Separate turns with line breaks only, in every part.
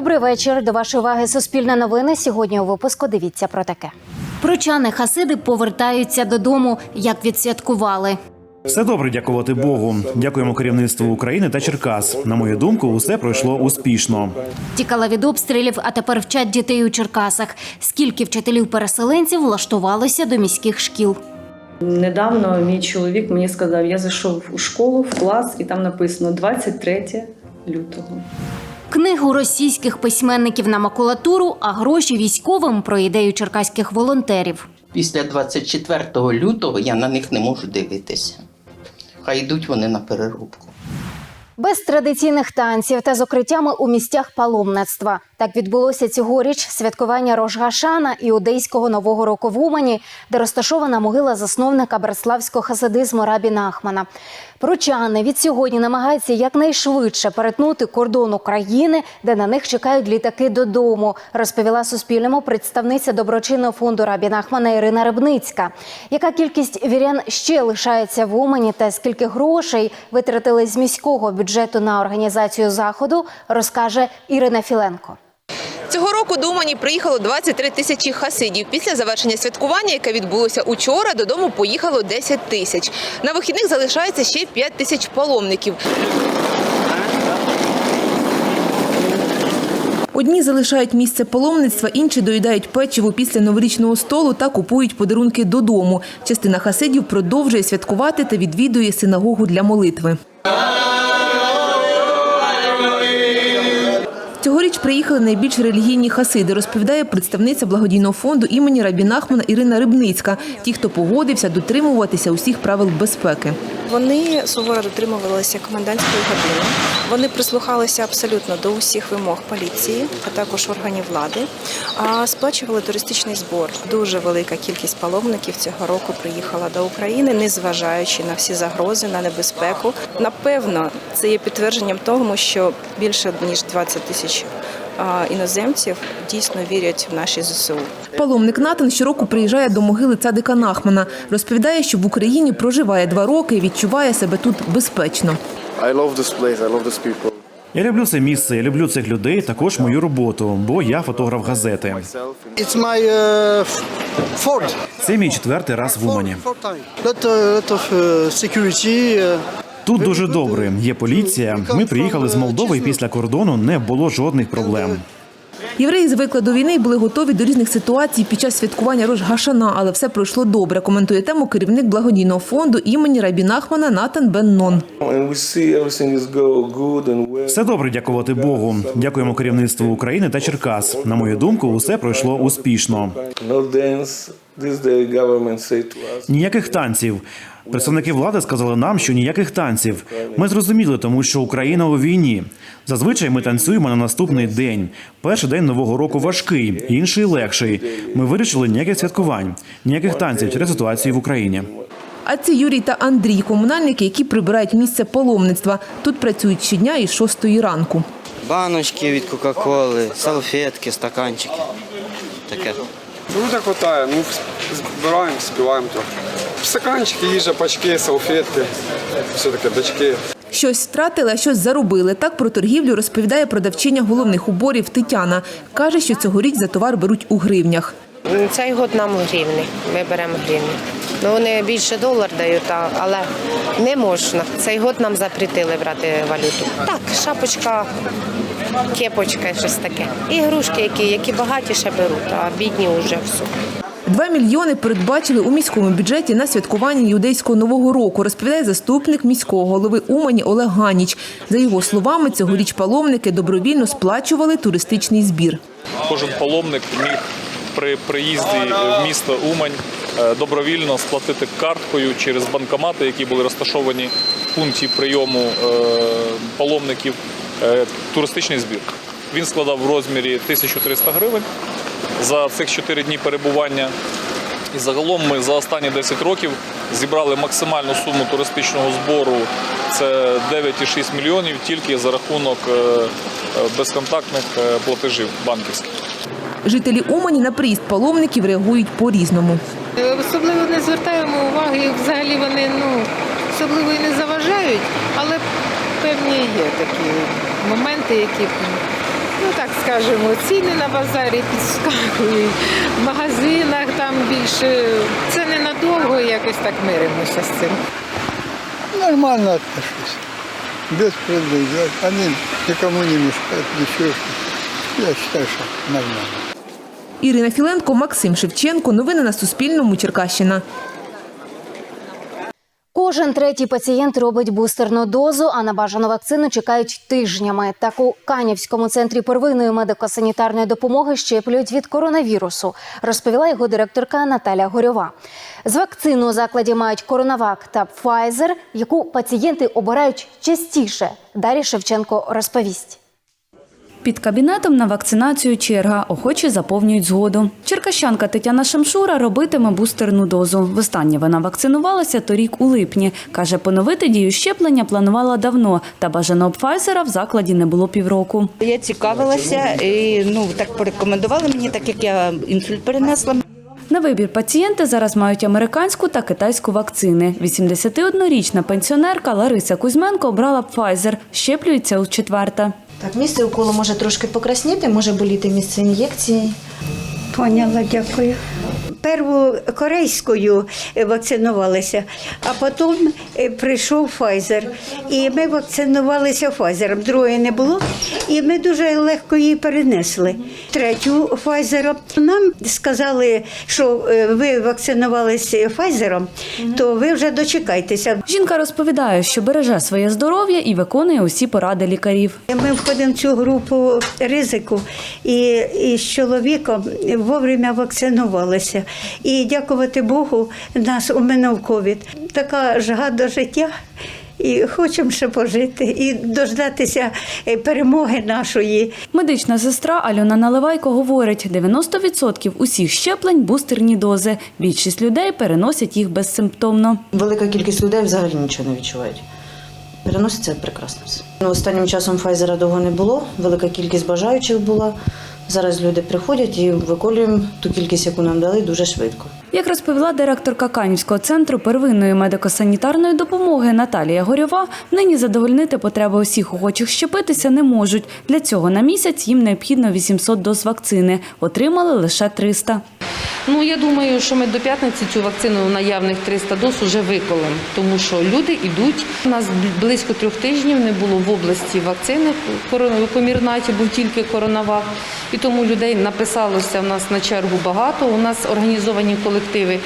Добрий вечір. До вашої уваги Суспільне новини. Сьогодні у випуску дивіться про таке. Прочани хасиди повертаються додому, як відсвяткували.
Все добре, дякувати Богу. Дякуємо керівництву України та Черкас. На мою думку, усе пройшло успішно.
Тікала від обстрілів, а тепер вчать дітей у Черкасах. Скільки вчителів-переселенців влаштувалося до міських шкіл?
Недавно мій чоловік мені сказав, я зайшов у школу в клас, і там написано 23 лютого.
Книгу російських письменників на макулатуру, а гроші військовим про ідею черкаських волонтерів.
Після 24 лютого я на них не можу дивитися. Хай йдуть вони на переробку.
Без традиційних танців та з укриттями у місцях паломництва. Так відбулося цьогоріч святкування Рожгашана і Одеського нового року в Умані, де розташована могила засновника братславського хасидизму Рабі Нахмана. Прочани від сьогодні намагаються якнайшвидше перетнути кордон України, де на них чекають літаки додому, розповіла Суспільному представниця доброчинного фонду Рабі Нахмана Ірина Рибницька. Яка кількість вірян ще лишається в Умані та скільки грошей витратили з міського бюджету на організацію заходу, розкаже Ірина Філенко.
Цього року до Умані приїхало 23 тисячі хасидів. Після завершення святкування, яке відбулося учора, додому поїхало 10 тисяч. На вихідних залишається ще 5 тисяч паломників.
Одні залишають місце паломництва, інші доїдають печиво після новорічного столу та купують подарунки додому. Частина хасидів продовжує святкувати та відвідує синагогу для молитви. Цьогоріч приїхали найбільш релігійні хасиди, розповідає представниця благодійного фонду імені Рабі Нахмана Ірина Рибницька. Ті, хто погодився дотримуватися усіх правил безпеки.
Вони суворо дотримувалися комендантської години. Вони прислухалися абсолютно до усіх вимог поліції, а також органів влади. А сплачували туристичний збор. Дуже велика кількість паломників цього року приїхала до України, незважаючи на всі загрози, на небезпеку. Напевно, це є підтвердженням тому, що більше ніж 20 тисяч іноземців дійсно вірять в наші ЗСУ.
Паломник Натан щороку приїжджає до могили цадика Нахмана. Розповідає, що в Україні проживає два роки і відчуває себе тут безпечно.
I love this place. I love these people.
Я люблю це місце, я люблю цих людей, також мою роботу, бо я фотограф газети.
It's my uh, fourth,
Це мій четвертий раз в Умані.
Lot, uh, lot of uh, security.
Тут дуже добре. Є поліція. Ми приїхали з Молдови, і після кордону не було жодних проблем.
Євреї звикли до війни і були готові до різних ситуацій під час святкування Рош Гашана, але все пройшло добре. Коментує тему керівник благодійного фонду імені Рабі Нахмана Натан Беннон.
Все добре, дякувати Богу. Дякуємо керівництву України та Черкас. На мою думку, усе пройшло успішно. Ніяких танців. Представники влади сказали нам, що ніяких танців. Ми зрозуміли, тому що Україна у війні. Зазвичай ми танцюємо на наступний день. Перший день нового року важкий, інший легший. Ми вирішили ніяких святкувань, ніяких танців через ситуацію в Україні.
А це Юрій та Андрій, комунальники, які прибирають місце паломництва. Тут працюють щодня із шостої ранку.
Баночки від Кока-Коли, салфетки, стаканчики. Таке.
Ну так хватає, ну збираємо, співаємо трохи. Стаканчики, їжа, пачки, салфетки, все таке, дочки.
Щось втратили, а щось заробили. Так про торгівлю розповідає продавчиня головних уборів Тетяна. Каже, що цьогоріч за товар беруть у гривнях.
Цей год нам гривні. Ми беремо гривні. Ну вони більше долар дають, але не можна. Цей год нам запретили брати валюту. Так, шапочка, кепочка, щось таке. І ігрушки, які, які багаті ще беруть, а бідні вже все.
Два мільйони передбачили у міському бюджеті на святкування юдейського нового року, розповідає заступник міського голови Умані Олег Ганіч. За його словами, цьогоріч паломники добровільно сплачували туристичний збір.
Кожен паломник міг при приїзді в місто Умань е, добровільно сплатити карткою через банкомати, які були розташовані в пункті прийому е, паломників, е, туристичний збір. Він складав в розмірі 1300 гривень за цих 4 дні перебування. І загалом ми за останні 10 років зібрали максимальну суму туристичного збору. Це 9,6 мільйонів тільки за рахунок е, е, безконтактних е, платежів банківських.
Жителі Умані на приїзд паломників реагують по-різному.
Особливо не звертаємо уваги, взагалі вони ну, особливо і не заважають, але певні є такі моменти, які ну так скажемо, ціни на базарі підскакують, в магазинах там більше. Це ненадовго якось так миримося з цим.
Нормально отношусь. Без предъявлять. Они никому не мешают, ничего. Я считаю, что нормально.
Ірина Філенко, Максим Шевченко. Новини на Суспільному. Черкащина.
Кожен третій пацієнт робить бустерну дозу, а на бажану вакцину чекають тижнями. Так у Канівському центрі первинної медико-санітарної допомоги щеплюють від коронавірусу, розповіла його директорка Наталя Горьова. З вакцину у закладі мають коронавак та Pfizer, яку пацієнти обирають частіше. Дарі Шевченко розповість.
Під кабінетом на вакцинацію черга. Охочі заповнюють згоду. Черкащанка Тетяна Шамшура робитиме бустерну дозу. Востаннє вона вакцинувалася торік у липні. Каже, поновити дію щеплення планувала давно, та бажаного Пфайзера в закладі не було півроку.
Я цікавилася і ну так порекомендували мені, так як я інсульт перенесла.
На вибір пацієнти зараз мають американську та китайську вакцини. 81-річна пенсіонерка Лариса Кузьменко обрала Pfizer. Щеплюється у четверте.
Так, місце уколу може трошки покрасніти, може боліти місце ін'єкції.
Поняла, дякую. Перву корейською вакцинувалися, а потім е, прийшов Pfizer. І ми вакцинувалися Pfizer. Другої не було, і ми дуже легко її перенесли. Третю Pfizer. Нам сказали, що е, ви вакцинувалися Pfizer, то ви вже дочекайтеся.
Жінка розповідає, що береже своє здоров'я і виконує усі поради лікарів.
Ми входимо в цю групу ризику і, і з чоловіком вовремя вакцинувалися. І дякувати Богу, нас уминув ковід. Така жага до життя. І хочемо ще пожити і дождатися е, перемоги нашої.
Медична сестра Альона Наливайко говорить, 90% усіх щеплень – бустерні дози. Більшість людей переносять їх безсимптомно.
Велика кількість людей взагалі нічого не відчувають. Переноситься прекрасно все. Ну, останнім часом Файзера довго не було, велика кількість бажаючих була. Зараз люди приходять і виколюємо ту кількість, яку нам дали, дуже швидко.
Як розповіла директорка Канівського центру первинної медико-санітарної допомоги Наталія Горьова, нині задовольнити потреби усіх охочих щепитися не можуть. Для цього на місяць їм необхідно 800 доз вакцини. Отримали лише 300.
Ну я думаю, що ми до п'ятниці цю вакцину наявних 300 доз вже виколимо, тому що люди йдуть. У нас близько трьох тижнів не було в області вакцини корон- по Мірнаті, був тільки коронавак. І тому людей написалося в нас на чергу багато. У нас організовані колективи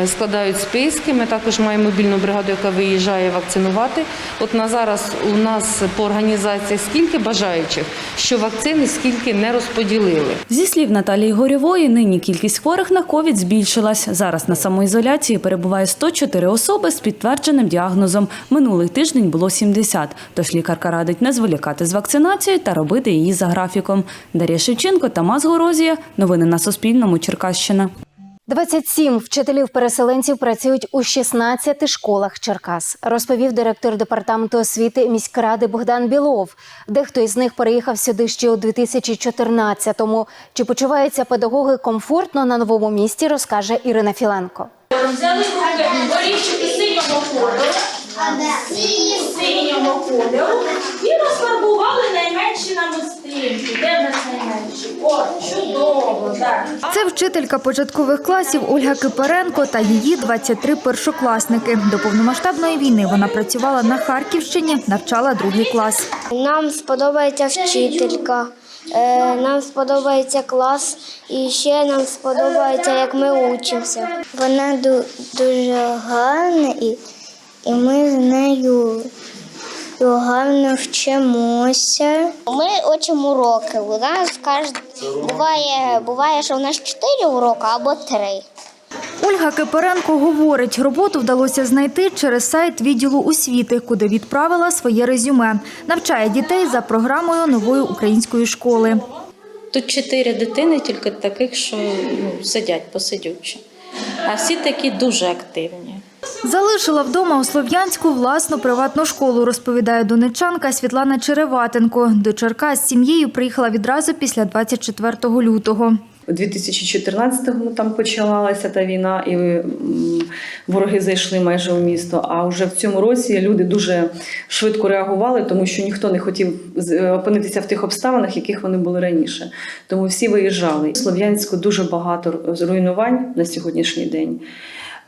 е, складають списки. Ми також маємо мобільну бригаду, яка виїжджає вакцинувати. От на зараз у нас по організаціях скільки бажаючих, що вакцини скільки не розподілили.
Зі слів Наталії Горьової, нині кількість хворих на ковід збільшилась. Зараз на самоізоляції перебуває 104 особи з підтвердженим діагнозом. Минулий тиждень було 70. Тож лікарка радить не зволікати з вакцинацією та робити її за графіком. Дар'я Шевченко, Тамас Горозія. Новини на Суспільному. Черкащина.
27 вчителів-переселенців працюють у 16 школах Черкас, розповів директор департаменту освіти міськради Богдан Білов. Дехто із них переїхав сюди ще у 2014-му. Чи почуваються педагоги комфортно на новому місці, розкаже Ірина Філенко.
Взяли синього кольору, синього кольору і розфарбували найменші намистинки. Де в нас найменші? О, чудово, так.
Це вчителька початкових класів Ольга Кипаренко та її 23 першокласники. До повномасштабної війни вона працювала на Харківщині, навчала другий клас.
Нам сподобається вчителька, е, нам сподобається клас і ще нам сподобається, як ми учимося. Вона дуже гарна і, і ми з нею гарно вчимося. Ми учимо уроки. У нас буває, буває, що у нас 4 уроки або 3.
Ольга Кипаренко говорить, роботу вдалося знайти через сайт відділу освіти, куди відправила своє резюме. Навчає дітей за програмою нової української школи.
Тут чотири дитини, тільки таких, що ну, сидять посидючи. А всі такі дуже активні.
Залишила вдома у Слов'янську власну приватну школу, розповідає донечанка Світлана Череватенко. До Черкас з сім'єю приїхала відразу після 24 лютого.
У 2014-му там почалася та війна, і вороги зайшли майже у місто. А вже в цьому році люди дуже швидко реагували, тому що ніхто не хотів з- опинитися в тих обставинах, яких вони були раніше. Тому всі виїжджали. В Слов'янську дуже багато руйнувань на сьогоднішній день.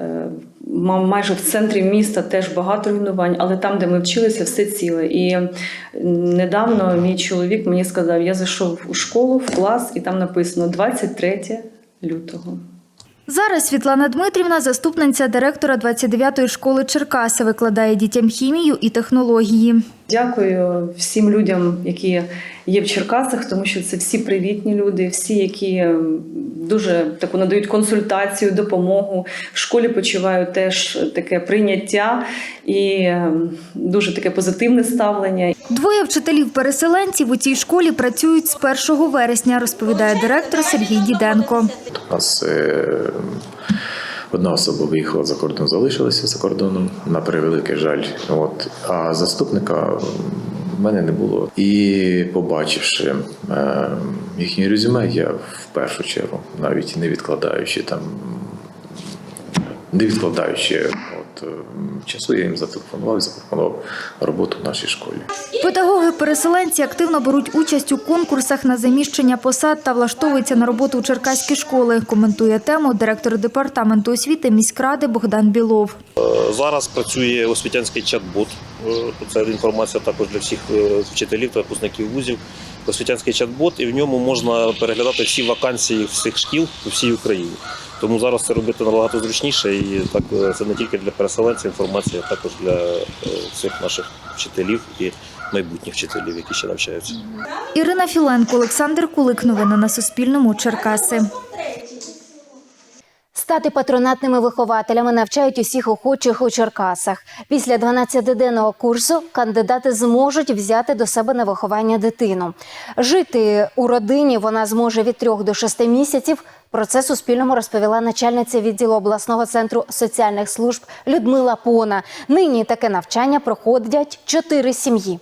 Е, ма- Майже в центрі міста теж багато руйнувань, але там, де ми вчилися, все ціле. І недавно мій чоловік мені сказав: я зайшов у школу в клас, і там написано 23 лютого.
Зараз Світлана Дмитрівна, заступниця директора 29-ї школи Черкаси, викладає дітям хімію і технології.
Дякую всім людям, які є в Черкасах, тому що це всі привітні люди, всі, які дуже таку надають консультацію, допомогу. В школі почуваю теж таке прийняття і дуже таке позитивне ставлення.
Двоє вчителів-переселенців у цій школі працюють з 1 вересня, розповідає директор Сергій Діденко.
У нас е, одна особа виїхала за кордон, залишилася за кордоном, на превеликий жаль. От, а заступника в мене не було. І побачивши е, їхнє резюме, я в першу чергу, навіть не відкладаючи там, не відкладаючи от, е, часу, я їм зателефонував і запропонував роботу в нашій школі.
Педагоги-переселенці активно беруть участь у конкурсах на заміщення посад та влаштовуються на роботу у черкаські школи. Коментує тему директор департаменту освіти міськради Богдан Білов.
Е, Зараз працює освітянський чат-бот. Е, Це інформація також для всіх вчителів та випускників вузів. Освітянський чат-бот, і в ньому можна переглядати всі вакансії всіх шкіл у всій Україні. Тому зараз це робити набагато зручніше, і так е, це не тільки для переселенців інформація, а також для е, всіх наших вчителів і майбутніх вчителів, які ще навчаються.
Ірина Філенко, Олександр Кулик. Новини на Суспільному. Черкаси.
Стати патронатними вихователями навчають усіх охочих у Черкасах. Після 12-денного курсу кандидати зможуть взяти до себе на виховання дитину. Жити у родині вона зможе від 3 до 6 місяців. Про це Суспільному розповіла начальниця відділу обласного центру соціальних служб Людмила Пона. Нині таке навчання проходять чотири сім'ї.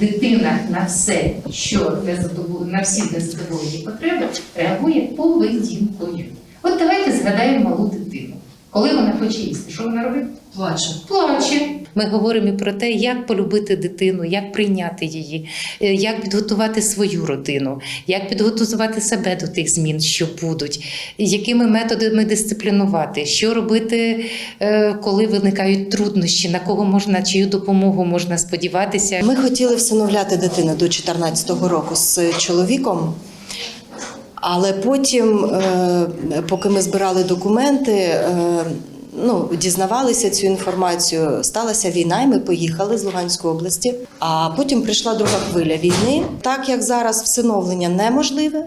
Дитина на все, що для задоволення, на всі незадоволені потреби, реагує поведінкою. От давайте згадаємо малу дитину. Коли вона хоче їсти, що вона робить? Плаче. Плаче.
Ми говоримо і про те, як полюбити дитину, як прийняти її, е, як підготувати свою родину, як підготувати себе до тих змін, що будуть, якими методами дисциплінувати, що робити, е, коли виникають труднощі, на кого можна, чию допомогу можна сподіватися.
Ми хотіли всиновляти дитину до 14-го року з чоловіком. Але потім, е, поки ми збирали документи, е, ну, дізнавалися цю інформацію, сталася війна, і ми поїхали з Луганської області. А потім прийшла друга хвиля війни. Так як зараз всиновлення неможливе,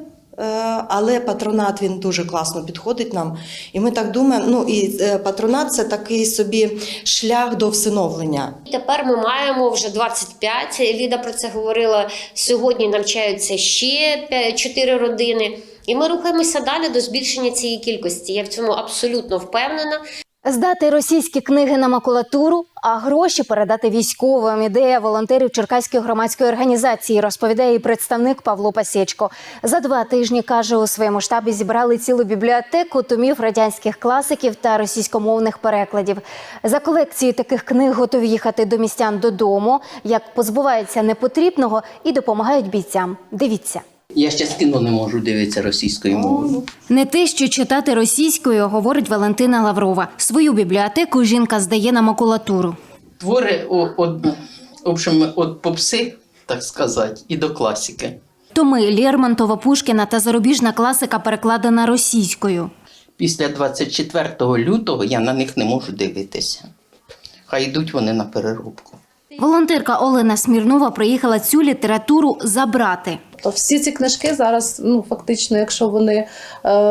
але патронат він дуже класно підходить нам. І ми так думаємо, ну і е, патронат це такий собі шлях до всиновлення.
Тепер ми маємо вже 25, Ліда про це говорила. Сьогодні навчаються ще 4 родини. І ми рухаємося далі до збільшення цієї кількості. Я в цьому абсолютно впевнена.
Здати російські книги на макулатуру, а гроші передати військовим. Ідея волонтерів Черкаської громадської організації розповідає її представник Павло Пасєчко. За два тижні каже, у своєму штабі зібрали цілу бібліотеку томів радянських класиків та російськомовних перекладів. За колекцією таких книг готові їхати до містян додому, як позбуваються непотрібного і допомагають бійцям. Дивіться.
Я ще кіно не можу дивитися російською мовою.
Не те, що читати російською, говорить Валентина Лаврова. Свою бібліотеку жінка здає на макулатуру.
Твори од, в общем, від попси, так сказати, і до класики.
Томи Лермонтова, Пушкіна та зарубіжна класика перекладена російською.
Після 24 лютого я на них не можу дивитися. Хай йдуть вони на переробку.
Волонтерка Олена Смірнова приїхала цю літературу забрати.
То всі ці книжки зараз, ну фактично, якщо вони е,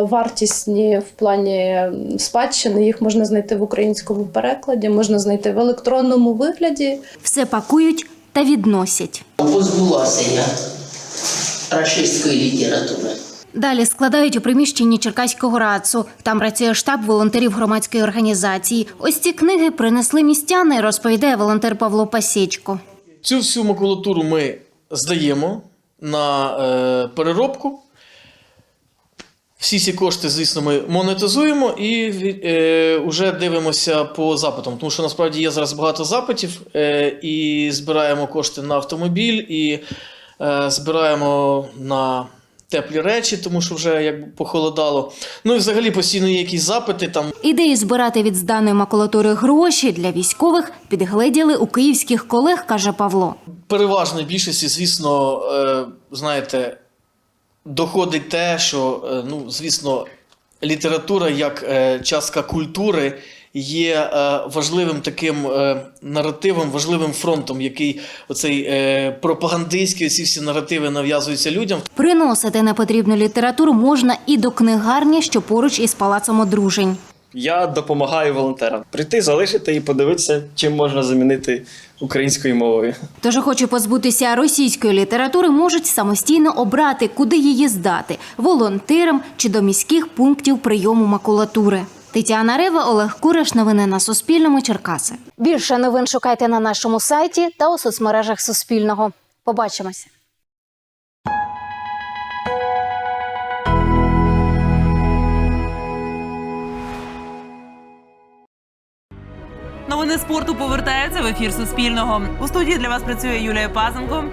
вартісні в плані спадщини, їх можна знайти в українському перекладі, можна знайти в електронному вигляді.
Все пакують та відносять.
Позбулася я рашистської літератури.
Далі складають у приміщенні Черкаського рацу. Там працює штаб волонтерів громадської організації. Ось ці книги принесли містяни, розповідає волонтер Павло Пасєчко.
Цю всю макулатуру ми здаємо на е, переробку. Всі ці кошти, звісно, ми монетизуємо і е, вже дивимося по запитам. Тому що насправді є зараз багато запитів, е, і збираємо кошти на автомобіль, і е, збираємо на теплі речі, тому що вже як похолодало. Ну і взагалі постійно є якісь запити там.
Ідею збирати від зданої макулатури гроші для військових підгледіли у київських колег, каже Павло.
переважної більшості, звісно, е, знаєте, доходить те, що, е, ну, звісно, література як е, частка культури є е, важливим таким е, наративом, важливим фронтом, який оцей е, пропагандистський, ці всі наративи нав'язуються людям.
Приносити непотрібну літературу можна і до книгарні, що поруч із палацом одружень.
Я допомагаю волонтерам прийти, залишити і подивитися, чим можна замінити українською мовою.
Тож охочі позбутися російської літератури можуть самостійно обрати, куди її здати волонтерам чи до міських пунктів прийому макулатури. Тетяна Рева, Олег Кураш. Новини на Суспільному. Черкаси. Більше новин шукайте на нашому сайті та у соцмережах Суспільного. Побачимося.
Новини спорту повертаються в ефір Суспільного. У студії для вас працює Юлія Пазенко.